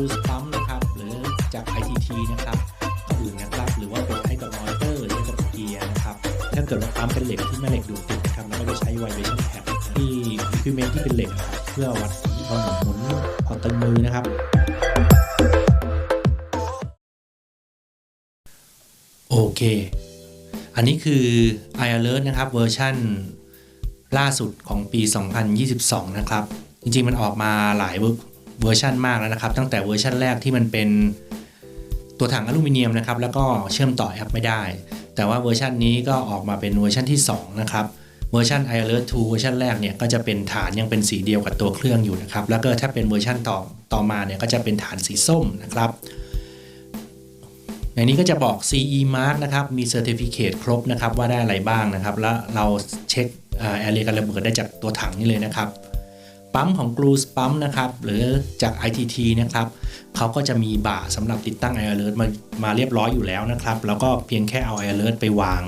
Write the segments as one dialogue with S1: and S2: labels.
S1: Cruise Pump นะครับ หรือจาก ITT นะครับก็อื่นนะครับ หรือว่าเป็นให้กับมอเตอร์หรือกับเกียร์นะครับ ถ้าเกิดว่าปั๊มเป็นเหล็กที่แม่เหล็กดูดติดนะครับเราก็ใช้ vibration pad ที่ equipment ที่เป็นเหล็กอะครับเพื่อวัดพอหมุนหมุนพอตึงมือนะครับโอเค อันนี้คือ i alert นะครับเวอร์ชันล่าสุดของปี 2022 นะครับ จริงๆ มันออกมาหลาย เวอร์ชันมากแล้วนะครับ ตั้งแต่เวอร์ชันแรกที่มันเป็นตัวถังอลูมิเนียมนะครับแล้วก็เชื่อมต่อแอปไม่ได้ แต่ว่าเวอร์ชันนี้ก็ออกมาเป็นเวอร์ชันที่ 2 นะครับเวอร์ชัน i alert 2เวอร์ชันแรกเนี่ยก็จะเป็นฐานยังเป็นสีเดียวกับตัวเครื่องอยู่นะครับ แล้วก็ถ้าเป็นเวอร์ชันต่อต่อมาเนี่ยก็จะเป็นฐานสีส้มนะครับในนี้ก็จะบอก CE Mark นะครับ มี Certificate ครบนะครับว่าได้อะไรบ้างนะครับ แล้วเราเช็คแอร์เรียการระเบิดได้จากตัวถังนี่เลยนะครับ ปั๊มของ Cruise ปั๊มนะครับหรือจาก ITT นะครับเขาก็จะมีบ่าสำหรับติดตั้ง Air Alert มามาเรียบร้อยอยู่แล้วนะครับ แล้วก็เพียงแค่เอา Air Alert ไปวาง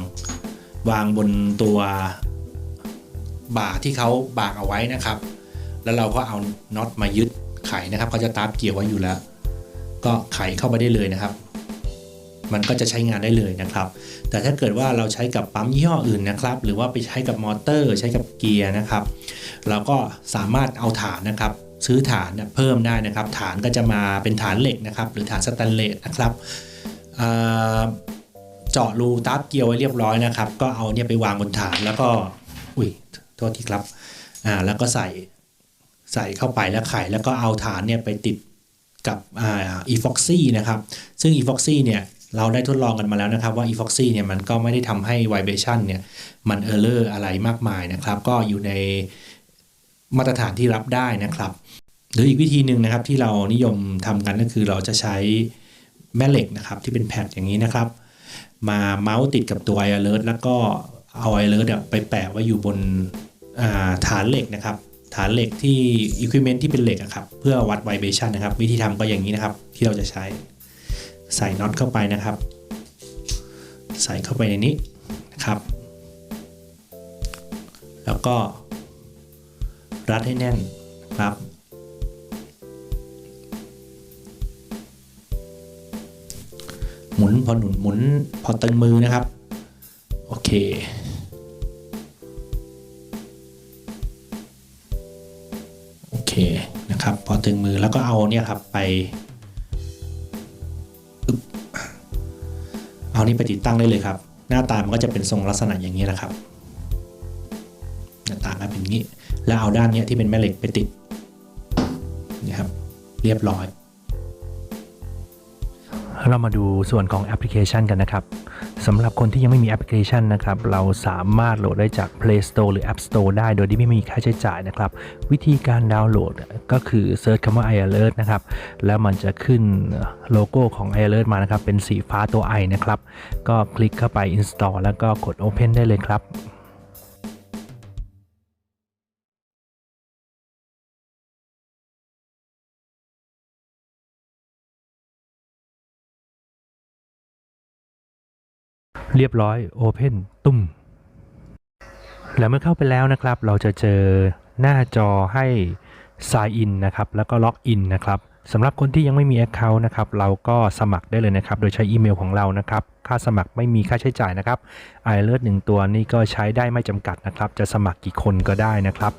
S1: วางบนตัวบ่าที่เขาบากเอาไว้นะครับ แล้วเราก็เอาน็อตมายึดไขนะครับเขาจะตาบเกี่ยวไว้อยู่แล้ว ก็ไขเข้าไปได้เลยนะครับ มันก็จะใช้งานได้เลยนะครับ แต่ถ้าเกิดว่าเราใช้กับปั๊มยี่ห้ออื่นนะครับ หรือว่าไปใช้กับมอเตอร์ ใช้กับเกียร์นะครับ เราก็สามารถเอาฐานนะครับซื้อฐานเพิ่มได้นะครับ ฐานก็จะมาเป็นฐานเหล็กนะครับ หรือฐานสแตนเลสนะครับเจาะรูตับเกียวไว้เรียบร้อยนะครับ ก็เอาเนี่ยไปวางบนฐานแล้วก็อุ้ยโทษทีครับอ่าแล้วก็ใส่ใส่เข้าไปแล้วไขแล้วก็เอาฐานเนี่ยไปติดกับอ่า epoxy นะครับ ซึ่ง epoxy เนี่ย เราได้ทดลองกันมาแล้วนะครับว่า epoxy เนี่ยมันก็ไม่ได้ทำให้ vibration เนี่ยมัน error อะไรมากมายนะครับ ก็อยู่ในมาตรฐานที่รับได้นะครับ หรืออีกวิธีหนึ่งนะครับที่เรานิยมทำกันก็คือเราจะใช้แม่เหล็กนะครับที่เป็นแผ่นอย่างนี้นะครับ มาเมาส์ติดกับตัว i alert แล้วก็เอา i alert ไปแปะไว้อยู่บนาฐานเหล็กนะครับฐานเหล็กที่ equipment ที่เป็นเหล็กอะครับเพื่อวัด vibration นะครับ วิธีทำก็อย่างนี้นะครับที่เราจะใช้ ใส่น็อตเข้าไปนะครับ ใส่เข้าไปในนี้นะครับ แล้วก็รัดให้แน่นครับ หมุนพอหนุนหมุนพอตึงมือนะครับ โอเคโอเคนะครับ พอตึงมือแล้วก็เอาเนี่ยครับไป เอานี่ไปติดตั้งได้เลยครับ หน้าตามันก็จะเป็นทรงลักษณะอย่างนี้นะครับ หน้าตาก็เป็นอย่างนี้ แล้วเอาด้านนี้ที่เป็นแม่เหล็กไปติดนะครับ เรียบร้อย
S2: เรามาดูส่วนของแอปพลิเคชันกันนะครับ สำหรับคนที่ยังไม่มีแอปพลิเคชันนะครับ เราสามารถโหลดได้จาก Play Store หรือ App Store ได้ โดยที่ไม่มีค่าใช้จ่ายนะครับ วิธีการดาวน์โหลดก็คือเซิร์ชคำว่า iAlert นะครับ แล้วมันจะขึ้นโลโก้ของ iAlert มานะครับ เป็นสีฟ้าตัว i นะครับ ก็คลิกเข้าไป install แล้วก็กด open ได้เลยครับ เรียบร้อย Open ตุ้ม แล้วเมื่อเข้าไปแล้วนะครับ เราจะเจอหน้าจอให้ Sign in นะครับ แล้วก็ Log in นะครับสำหรับคนที่ยังไม่มี Account นะครับ เราก็สมัครได้เลยนะครับ โดยใช้อีเมลของเรานะครับ ค่าสมัครไม่มีค่าใช้จ่ายนะครับ i a l e r t 1ตัวนี่ก็ใช้ได้ไม่จำกัดนะครับ จะสมัครกี่คนก็ได้นะครับ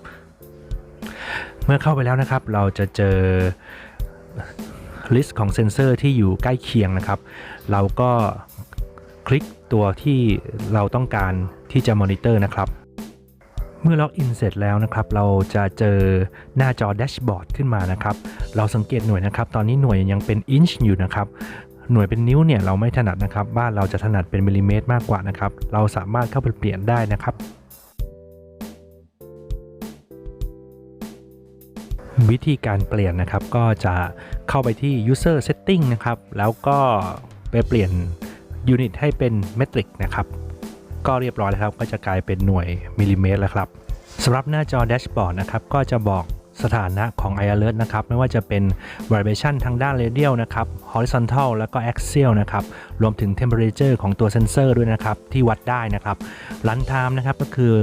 S2: เมื่อเข้าไปแล้วนะครับ เราจะเจอลิสต์ของเซนเซอร์ที่อยู่ใกล้เคียงนะครับ เราก็ คลิกตัวที่เราต้องการที่จะมอนิเตอร์นะครับ เมื่อล็อกอินเสร็จแล้วนะครับ เราจะเจอหน้าจอแดชบอร์ดขึ้นมานะครับ เราสังเกตหน่วยนะครับ ตอนนี้หน่วยยังเป็นอินช์อยู่นะครับหน่วยเป็นนิ้วเนี่ยเราไม่ถนัดนะครับ บ้านเราจะถนัดเป็นมิลลิเมตรมากกว่านะครับ เราสามารถเข้าไปเปลี่ยนได้นะครับ วิธีการเปลี่ยนนะครับก็จะเข้าไปที่ user setting นะครับ แล้วก็ไปเปลี่ยน ยูนิตให้เป็นเมตริกนะครับ ก็เรียบร้อยแล้วครับ ก็จะกลายเป็นหน่วยมิลลิเมตรแล้วครับสำหรับหน้าจอแดชบอร์ดนะครับ ก็จะบอกสถานะของ i alert นะครับ ไม่ว่าจะเป็น vibration ทางด้าน radial นะครับ horizontal แล้วก็ axial นะครับ รวมถึง temperature ของตัวเซนเซอร์ด้วยนะครับ ที่วัดได้นะครับ รันไทม์นะครับ ก็คือ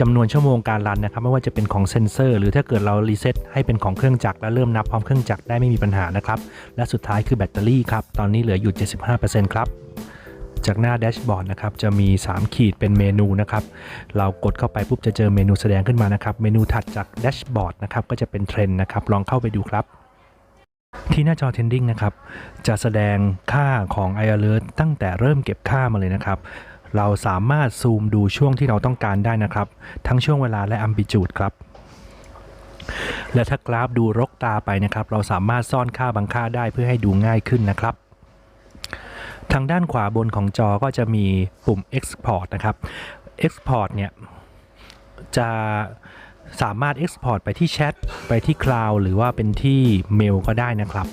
S2: จำนวนชั่วโมงการรันนะครับ ไม่ว่าจะเป็นของเซนเซอร์ หรือถ้าเกิดเรารีเซ็ตให้เป็นของเครื่องจักร และเริ่มนับพร้อมเครื่องจักรได้ไม่มีปัญหานะครับ และสุดท้ายคือแบตเตอรี่ครับ ตอนนี้เหลืออยู่ 75%ครับ จากหน้าแดชบอร์ดนะครับจะมี 3 ขีดเป็นเมนูนะครับเรากดเข้าไปปุ๊บจะเจอเมนูแสดงขึ้นมานะครับเมนูถัดจากแดชบอร์ดนะครับก็จะเป็นเทรนด์นะครับลองเข้าไปดูครับที่หน้าจอ Trending นะครับ จะแสดงค่าของ i alert ตั้งแต่เริ่มเก็บค่ามาเลยนะครับ เราสามารถซูมดูช่วงที่เราต้องการได้นะครับ ทั้งช่วงเวลาและ amplitude ครับ และถ้ากราฟดูรกตาไปนะครับ เราสามารถซ่อนค่าบางค่าได้เพื่อให้ดูง่ายขึ้นนะครับ ทางด้านขวาบนของจอก็จะมีปุ่ม export นะครับ export เนี่ย จะสามารถ export ไปที่แชทไปที่ cloud หรือว่าเป็นที่เมลก็ได้นะครับ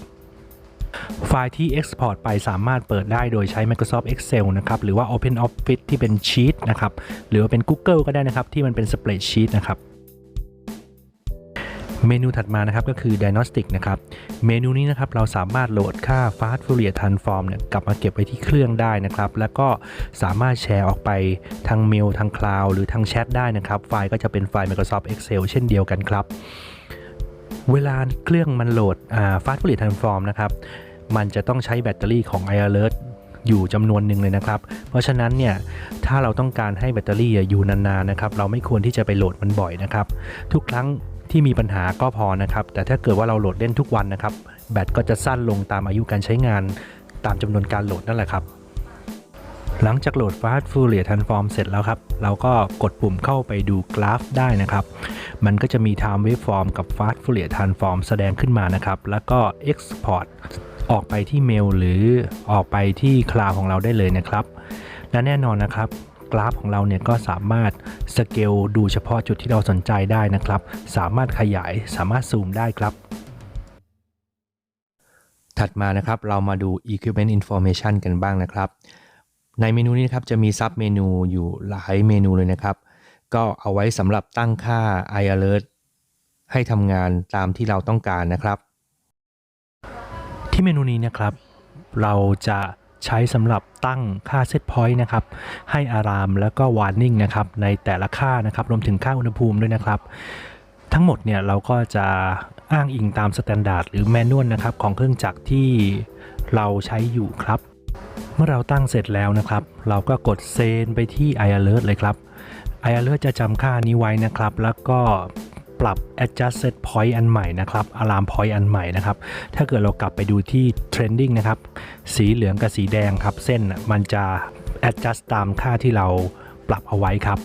S2: ไฟล์ที่ export ไปสามารถเปิดได้โดยใช้ Microsoft Excel นะครับ หรือว่า Open Office ที่เป็น Sheet นะครับ หรือว่าเป็น Google ก็ได้นะครับ ที่มันเป็น Spreadsheet นะครับ เมนูถัดมานะครับก็คือ Diagnostic นะครับ เมนูนี้นะครับเราสามารถโหลดค่า Fast Fourier Transform เนี่ยกลับมาเก็บไว้ที่เครื่องได้นะครับ แล้วก็สามารถแชร์ออกไปทางเมลทางคลาวหรือทางแชทได้นะครับ ไฟล์ก็จะเป็นไฟล์ Microsoft Excel เช่นเดียวกันครับ เวลาเครื่องมันโหลดอ่า Fast Fourier Transform นะครับ มันจะต้องใช้แบตเตอรี่ของ iAlert อยู่จำนวนหนึ่งเลยนะครับ เพราะฉะนั้นเนี่ยถ้าเราต้องการให้แบตเตอรี่อยู่นานๆนะครับ เราไม่ควรที่จะไปโหลดมันบ่อยนะครับ ทุกครั้ง ที่มีปัญหาก็พอนะครับ แต่ถ้าเกิดว่าเราโหลดเล่นทุกวันนะครับ แบตก็จะสั้นลงตามอายุการใช้งาน ตามจำนวนการโหลดนั่นแหละครับ หลังจากโหลด Fast Fourier Transform เสร็จแล้วครับ เราก็กดปุ่มเข้าไปดูกราฟได้นะครับ มันก็จะมี Time Waveform กับ Fast Fourier Transform แสดงขึ้นมานะครับ แล้วก็ Export ออกไปที่เมลหรือออกไปที่คลาวของเราได้เลยนะครับ และแน่นอนนะครับ กราฟของเราเนี่ยก็สามารถสเกลดูเฉพาะจุดที่เราสนใจได้นะครับ สามารถขยายสามารถซูมได้ครับ ถัดมานะครับเรามาดู Equipment Information กันบ้างนะครับ ในเมนูนี้นะครับจะมีซับเมนูอยู่หลายเมนูเลยนะครับ ก็เอาไว้สำหรับตั้งค่า i alert ให้ทำงานตามที่เราต้องการนะครับ ที่เมนูนี้นะครับ เราจะ ใช้สำหรับตั้งค่า Set Point นะครับให้อารามแล้วก็ Warning นะครับในแต่ละค่านะครับรวมถึงค่าอุณหภูมิด้วยนะครับ ทั้งหมดเนี่ยเราก็จะอ้างอิงตามสแตนดาร์ดหรือแมนนวลนะครับของเครื่องจักรที่เราใช้อยู่ครับ เมื่อเราตั้งเสร็จแล้วนะครับ เราก็กดเซนไปที่ i alert เลยครับ i alert จะจำค่านี้ไว้นะครับ แล้วก็ ปรับ adjust set point อันใหม่นะครับ alarm point อันใหม่นะครับ ถ้าเกิดเรากลับไปดูที่ trending นะครับ สีเหลืองกับสีแดงครับ เส้นมันจะ adjust ตามค่าที่เราปรับเอาไว้ครับ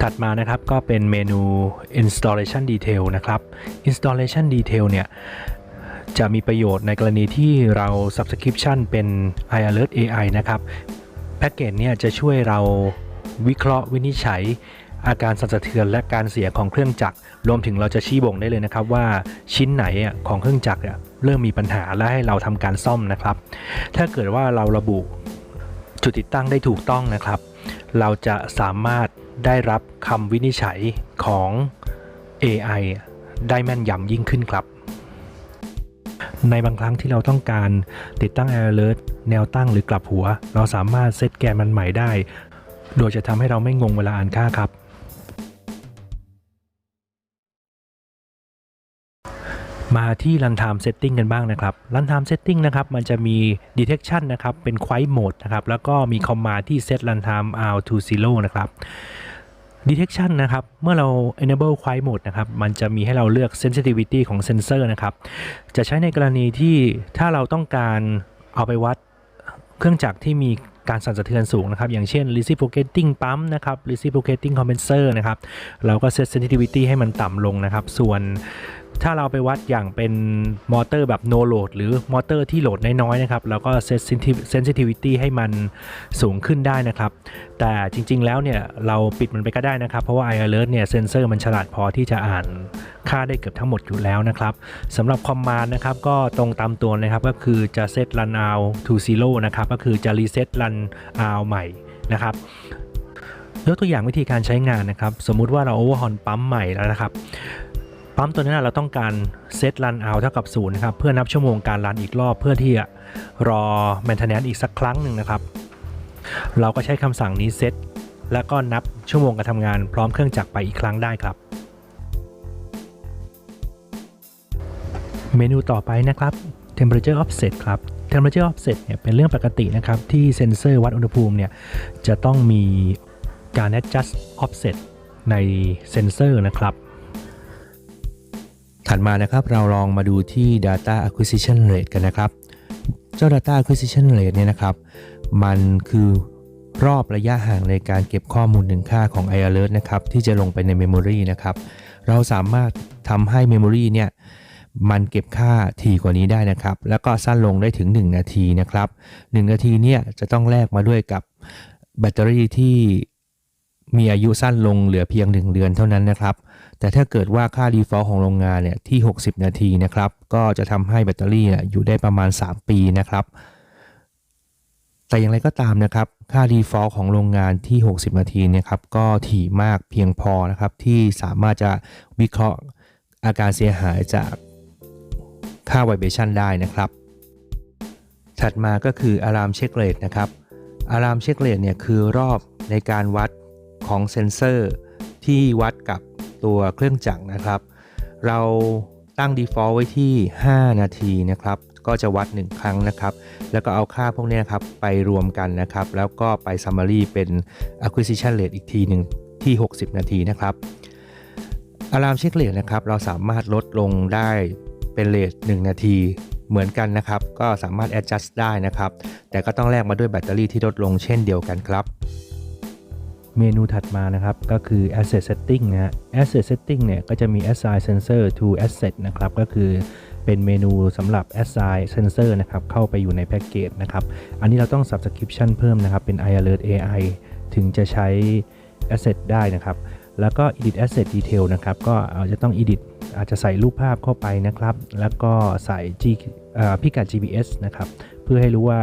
S2: ถัดมานะครับก็เป็นเมนู installation detail นะครับ installation detail เนี่ยจะมีประโยชน์ในกรณีที่เรา subscription เป็น iAlert AI นะครับ แพ็กเกจเนี่ยจะช่วยเราวิเคราะห์วินิจฉัย อาการสั่นสะเทือนและการเสียของเครื่องจักร รวมถึงเราจะชี้บ่งได้เลยนะครับว่าชิ้นไหนของเครื่องจักรเริ่มมีปัญหาและให้เราทำการซ่อมนะครับ ถ้าเกิดว่าเราระบุจุดติดตั้งได้ถูกต้องนะครับ เราจะสามารถได้รับคำวินิจฉัยของ AI ได้แม่นยำยิ่งขึ้นครับ ในบางครั้งที่เราต้องการติดตั้ง Alert แนวตั้งหรือกลับหัว เราสามารถเซตแกนมันใหม่ได้ โดยจะทำให้เราไม่งงเวลาอ่านค่าครับ มาที่ Runtime Setting กันบ้างนะครับ Runtime Setting นะครับ มันจะมี Detection นะครับ เป็น Quiet Mode นะครับ แล้วก็มี Command ที่ Set Runtime out to zero นะครับ detection นะครับ เมื่อเรา enable quiet mode นะครับ มันจะมีให้เราเลือก sensitivity ของเซนเซอร์นะครับ จะใช้ในกรณีที่ถ้าเราต้องการเอาไปวัดเครื่องจักรที่มีการสั่นสะเทือนสูงนะครับ อย่างเช่น reciprocating pump นะครับ reciprocating condenser นะครับ เราก็ set sensitivity ให้มันต่ำลงนะครับ ส่วน ถ้าเราไปวัดอย่างเป็นมอเตอร์แบบ no load หรือมอเตอร์ที่โหลดน้อยๆนะครับเราก็ set sensitivity ให้มันสูงขึ้นได้นะครับ แต่จริงๆแล้วเนี่ยเราปิดมันไปก็ได้นะครับ เพราะว่า iAlert เนี่ยเซนเซอร์มันฉลาดพอที่จะอ่านค่าได้เกือบทั้งหมดอยู่แล้วนะครับสำหรับคอมมานด์นะครับก็ตรงตามตัวนะครับก็คือจะ set run out to zero นะครับก็คือจะ reset run out ใหม่นะครับยกตัวอย่างวิธีการใช้งานนะครับ สมมุติว่าเราโอเวอร์ฮอนปั๊มใหม่แล้วนะครับ ปั๊มตัวนั้นะเราต้องการเซตรันเอาเท่ากับศูนย์นะครับเพื่อนับชั่วโมงการรันอีกรอบเพื่อที่จะรอ maintenance อีกสักครั้งหนึ่งนะครับ เราก็ใช้คำสั่งนี้เซตแล้วก็นับชั่วโมงการทำงานพร้อมเครื่องจักรไปอีกครั้งได้ครับ เมนูต่อไปนะครับ temperature offset ครับ temperature offset เนี่ยเป็นเรื่องปกตินะครับ ที่เซ็นเซอร์วัดอุณหภูมิเนี่ยจะต้องมีการ adjust offset ในเซ็นเซอร์นะครับ
S1: ถัดมานะครับเราลองมาดูที่ data acquisition rate กันนะครับ เจ้า data acquisition rate เนี่ยนะครับ มันคือรอบระยะห่างในการเก็บข้อมูลหนึ่งค่าของ iAlert นะครับที่จะลงไปใน memory นะครับ เราสามารถทำให้ memory เนี่ยมันเก็บค่าถี่กว่านี้ได้นะครับ แล้วก็สั้นลงได้ถึง 1 นาทีนะครับ 1 นาทีเนี่ยจะต้องแลกมาด้วยกับแบตเตอรี่ที่มีอายุสั้นลงเหลือเพียง 1 เดือนเท่านั้นนะครับ แต่ถ้าเกิดว่าค่า default ของโรงงานเนี่ยที่ 60 นาทีนะครับ ก็จะทำให้แบตเตอรี่อยู่ได้ประมาณ 3 ปีนะครับ แต่อย่างไรก็ตามนะครับ ค่า default ของโรงงานที่ 60 นาทีเนะครับ ก็ถี่มากเพียงพอนะครับ ที่สามารถจะวิเคราะห์อาการเสียหายจากค่า vibration ได้นะครับ ถัดมาก็คือ alarm check rate นะครับ alarm check rate เนี่ยคือรอบในการวัดของเซนเซอร์ที่วัดกับ ตัวเครื่องจักรนะครับ เราตั้ง default ไว้ที่ 5 นาทีนะครับ ก็จะวัด 1 ครั้งนะครับ แล้วก็เอาค่าพวกนี้นครับไปรวมกันนะครับ แล้วก็ไป summary เป็น acquisition rate อีกทีหนึ่งที่ 60 นาทีนะครับ alarm check rate นะครับ เราสามารถลดลงได้เป็นเลท1นาทีเหมือนกันนะครับ ก็สามารถ adjust ได้นะครับ แต่ก็ต้องแลกมาด้วยแบตเตอรี่ที่ลดลงเช่นเดียวกันครับ
S2: เมนูถัดมานะครับก็คือ asset setting นะฮะ asset setting เนี่ยก็จะมี assign sensor to asset นะครับก็คือเป็นเมนูสำหรับ assign sensor นะครับเข้าไปอยู่ในแพ็กเกจนะครับอันนี้เราต้อง subscription เพิ่มนะครับเป็น iAlert AI ถึงจะใช้ asset ได้นะครับ แล้วก็ edit asset detail นะครับก็อาจจะต้อง edit อาจจะใส่รูปภาพเข้าไปนะครับ แล้วก็ใส่ G พิกัด GPS นะครับเพื่อให้รู้ว่า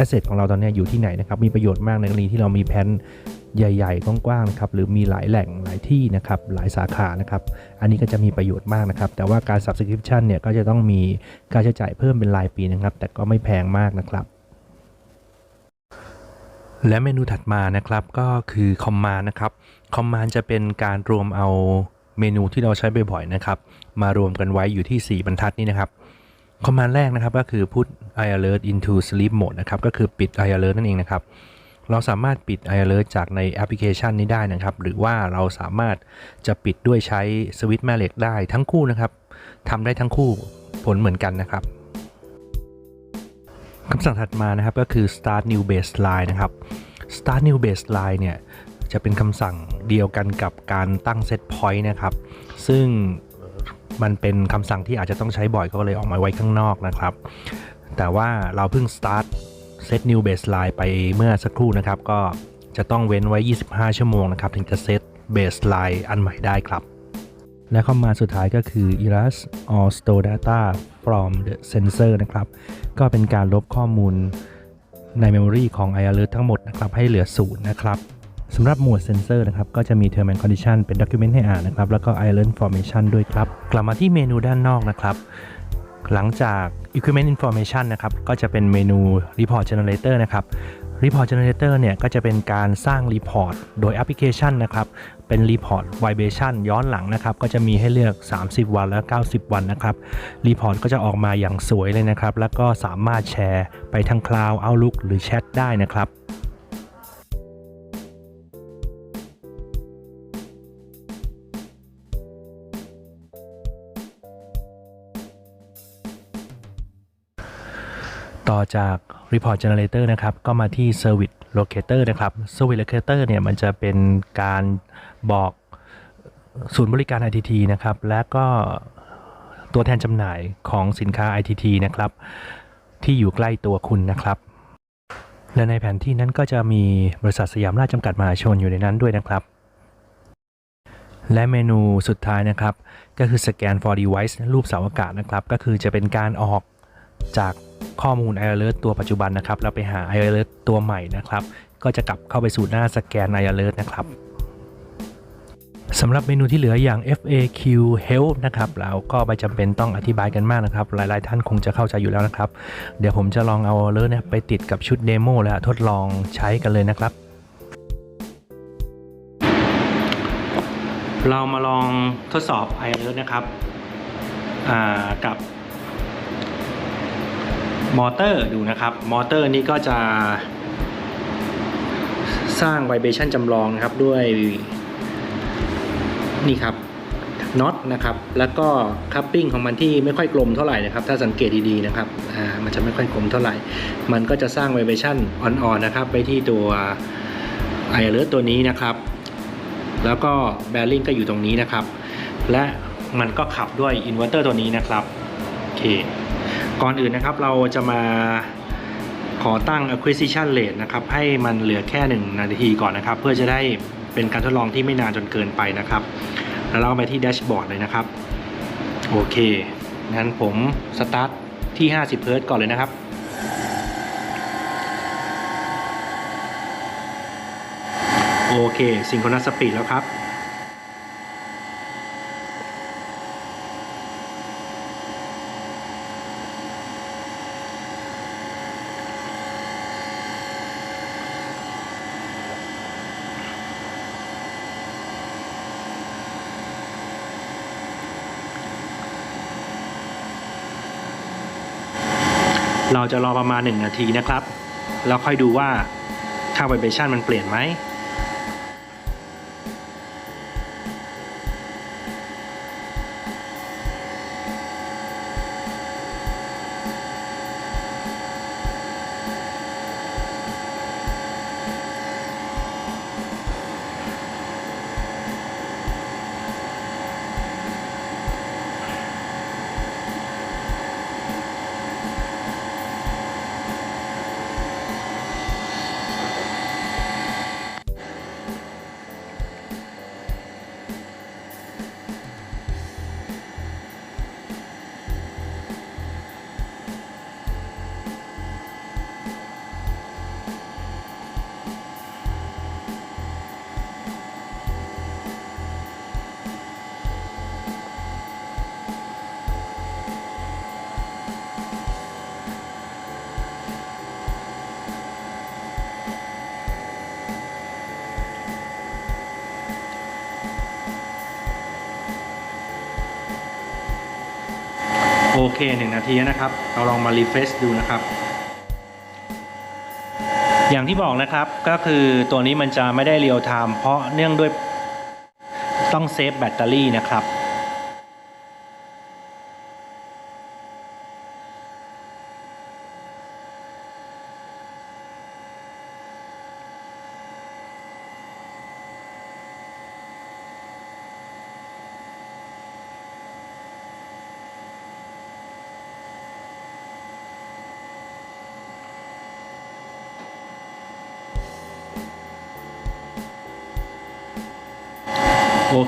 S2: asset ของเราตอนนี้อยู่ที่ไหนนะครับ มีประโยชน์มากในกรณีที่เรามีแผนใหญ่ ๆ กว้างๆนะครับหรือมีหลายแหล่งหลายที่นะครับหลายสาขานะครับ อันนี้ก็จะมีประโยชน์มากนะครับ แต่ว่าการ subscription เนี่ยก็จะต้องมีค่าใช้จ่ายเพิ่มเป็นรายปีนะครับ แต่ก็ไม่แพงมากนะครับ และเมนูถัดมานะครับก็คือ Command นะครับ Command จะเป็นการรวมเอาเมนูที่เราใช้บ่อยๆนะครับ มารวมกันไว้อยู่ที่ 4 บรรทัดนี้นะครับ Command แรกนะครับก็คือ put iAlert into sleep mode นะครับก็คือปิด iAlert นั่นเองนะครับ เราสามารถปิด iAlert จากในแอปพลิเคชันนี้ได้นะครับ หรือว่าเราสามารถจะปิดด้วยใช้สวิตช์แม่เหล็กได้ทั้งคู่นะครับทำได้ทั้งคู่ผลเหมือนกันนะครับคำสั่งถัดมานะครับก็คือ start new baseline นะครับ start new baseline เนี่ยจะเป็นคำสั่งเดียวกันกับการตั้ง set point นะครับ ซึ่ง มันเป็นคำสั่งที่อาจจะต้องใช้บ่อยก็เลยออกมาไว้ข้างนอกนะครับ แต่ว่าเราเพิ่ง start set new baseline ไปเมื่อสักครู่นะครับ ก็จะต้องเว้นไว้ 25 ชั่วโมงนะครับ ถึงจะ set baseline อันใหม่ได้ครับ และข้อมาสุดท้ายก็คือ erase all store data from the sensor นะครับ ก็เป็นการลบข้อมูลใน Memory ของ iAlert ทั้งหมดนะครับ ให้เหลือศูนย์นะครับ สำหรับหมวดเซนเซอร์นะครับ ก็จะมี Term and Condition เป็น Document ให้อ่านนะครับ แล้วก็ iAlert Information ด้วยครับ กลับมาที่เมนูด้านนอกนะครับ หลังจาก Equipment Information นะครับ ก็จะเป็นเมนู Report Generator นะครับ Report Generator เนี่ย ก็จะเป็นการสร้าง Report โดยแอปพลิเคชันนะครับ เป็น Report Vibration ย้อนหลังนะครับ ก็จะมีให้เลือก 30 วันและ 90 วันนะครับ Report ก็จะออกมาอย่างสวยเลยนะครับ แล้วก็สามารถแชร์ไปทาง Cloud Outlook หรือแชทได้นะครับ จาก Report Generator นะครับ ก็มาที่ Service Locator นะครับ Service Locator เนี่ยมันจะเป็นการบอกศูนย์บริการ ITT นะครับ และก็ตัวแทนจำหน่ายของสินค้า ITT นะครับ ที่อยู่ใกล้ตัวคุณนะครับ และในแผนที่นั้นก็จะมีบริษัทสยามราชจำกัดมหาชนอยู่ในนั้นด้วยนะครับ และเมนูสุดท้ายนะครับ ก็คือ Scan for Device รูปเสาอากาศนะครับ ก็คือจะเป็นการออกจาก ข้อมูล iAlert ตัวปัจจุบันนะครับแล้วไปหา iAlert ตัวใหม่นะครับ ก็จะกลับเข้าไปสู่หน้าสแกน iAlert นะครับสำหรับเมนูที่เหลืออย่าง FAQ Help นะครับเราก็ไม่จำเป็นต้องอธิบายกันมากนะครับ หลายๆ ท่านคงจะเข้าใจอยู่แล้วนะครับ เดี๋ยวผมจะลองเอา alert เนี่ยไปติดกับชุดเดโมและทดลองใช้กันเลยนะครับ
S1: เรามาลองทดสอบ iAlert นะครับอ่ากับ มอเตอร์ดูนะครับ มอเตอร์นี้ก็จะสร้างไวเบชันจำลองนะครับด้วยนี่ครับน็อตนะครับ แล้วก็คัพปิ้งของมันที่ไม่ค่อยกลมเท่าไหร่นะครับ ถ้าสังเกตดีๆนะครับอ่ามันจะไม่ค่อยกลมเท่าไหร่ มันก็จะสร้างไวเบชันอ่อนๆนะครับ ไปที่ตัว iAlert ตัวนี้นะครับ แล้วก็แบริ่งก็อยู่ตรงนี้นะครับ และมันก็ขับด้วยอินเวอร์เตอร์ตัวนี้นะครับโอเค ก่อนอื่นนะครับเราจะมาขอตั้ง acquisition rate นะครับ ให้มันเหลือแค่ 1 นาทีก่อนนะครับ เพื่อจะได้เป็นการทดลองที่ไม่นานจนเกินไปนะครับ แล้วเราไปที่แดชบอร์ดเลยนะครับ โอเค งั้นผมสตาร์ทที่ 50เฮิร์ตก่อนเลยนะครับโอเคซิงโครนัสสปีดแล้วครับ เราจะรอประมาณ 1 นาทีนะครับ แล้วค่อยดูว่าค่า vibration มันเปลี่ยนไหม เค1นาทีนะครับ เราลองมารีเฟรชดูนะครับ อย่างที่บอกนะครับก็คือตัวนี้มันจะไม่ได้เรียลไทม์เพราะเนื่องด้วยต้องเซฟแบตเตอรี่นะครับ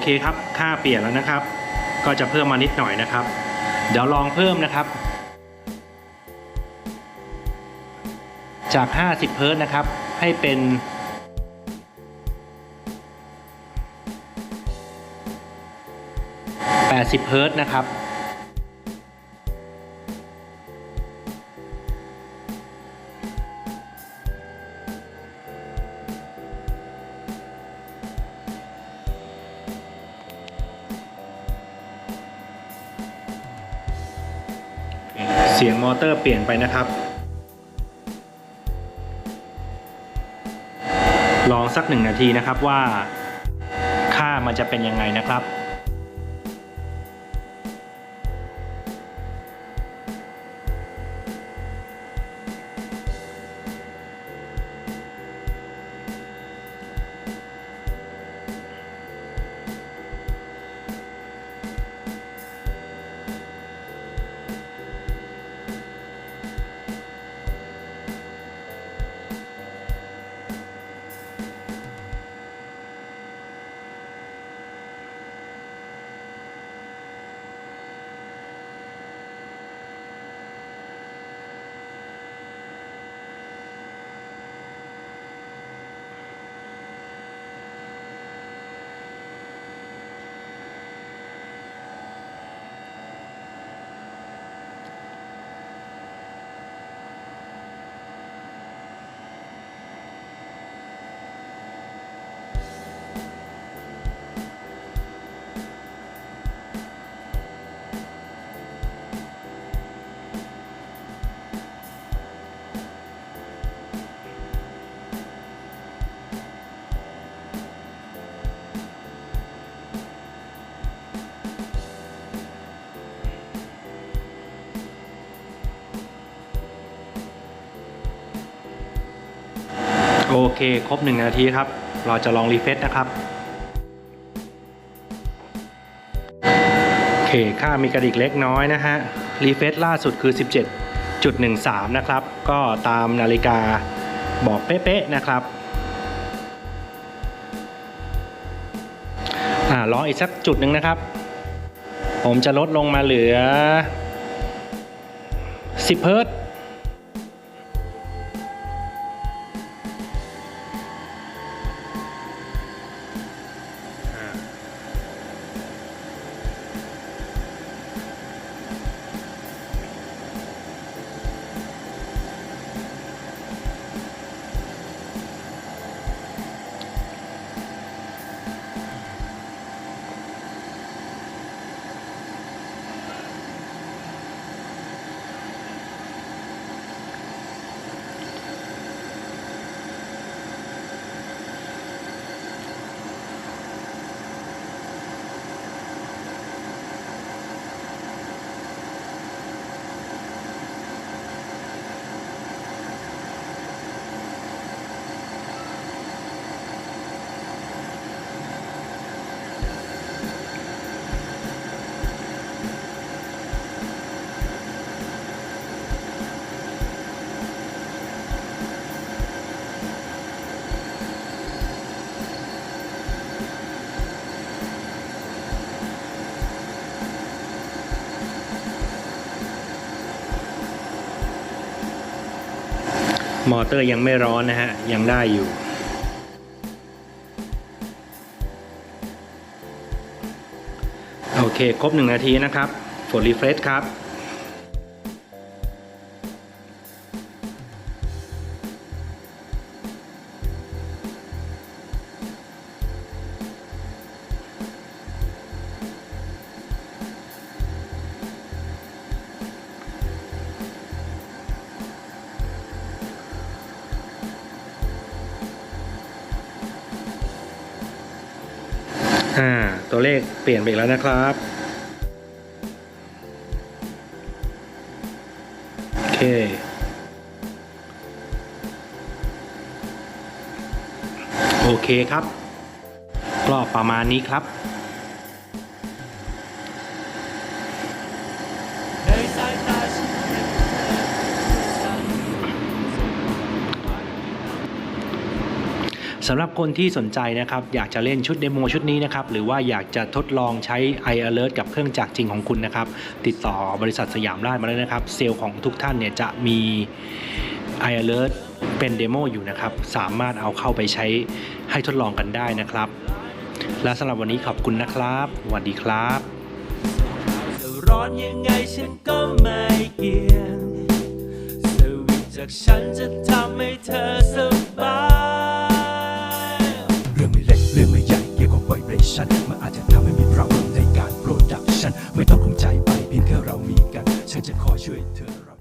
S1: คครับ ค่าเปลี่ยนแล้วนะครับ ก็จะเพิ่มมานิดหน่อยนะครับ เดี๋ยวลองเพิ่มนะครับ จาก 50 เฮิร์ตซ์นะครับ ให้เป็น 80 เฮิร์ตซ์นะครับ เสียงมอเตอร์เปลี่ยนไปนะครับ ลองสักหนึ่งนาทีนะครับว่า ค่ามันจะเป็นยังไงนะครับ โอเค ครบ 1 นาทีครับ เราจะลองรีเฟซนะครับ โอเค ค่ามีกระดิกเล็กน้อยนะฮะ รีเฟซล่าสุดคือ 17.13 นะครับ ก็ตามนาฬิกาบอกเป๊ะๆนะครับอ่ารออีกสักจุดหนึ่งนะครับ ผมจะลดลงมาเหลือ 10 เฮิร์ต มอเตอร์ยังไม่ร้อนนะฮะ ยังได้อยู่ โอเค ครบ1นาทีนะครับกดรีเฟรชครับ เปลี่ยนไปอีกแล้วนะครับ โอเค โอเคครับ ก็ประมาณนี้ครับ
S3: สำ
S1: หรับคนที่สนใจนะครับอยากจะเล่นชุดเดโมชุดนี้นะครับหรือว่าอยากจะทดลองใช้ iAlert กับเครื่องจักรจริงของคุณนะครับ ติดต่อบริษัทสยามราชมาเลยนะครับ เซลล์ของทุกท่านเนี่ยจะมี iAlert เป็นเดโมอยู่นะครับ สามารถเอาเข้าไปใช้ให้ทดลองกันได้นะครับ และสำหรับวันนี้ขอบคุณนะครับสวัสดีครับ
S3: จะร้อนยังไงฉันก็ไม่เกี่ยงสวิตจากฉันจะทำให้เธอสบาย
S2: Innovation มันอาจจะทำให้มี problem ในการ Production ไม่ต้องคงใจไปเพียงแค่เรามีกัน ฉันจะขอช่วยเธอ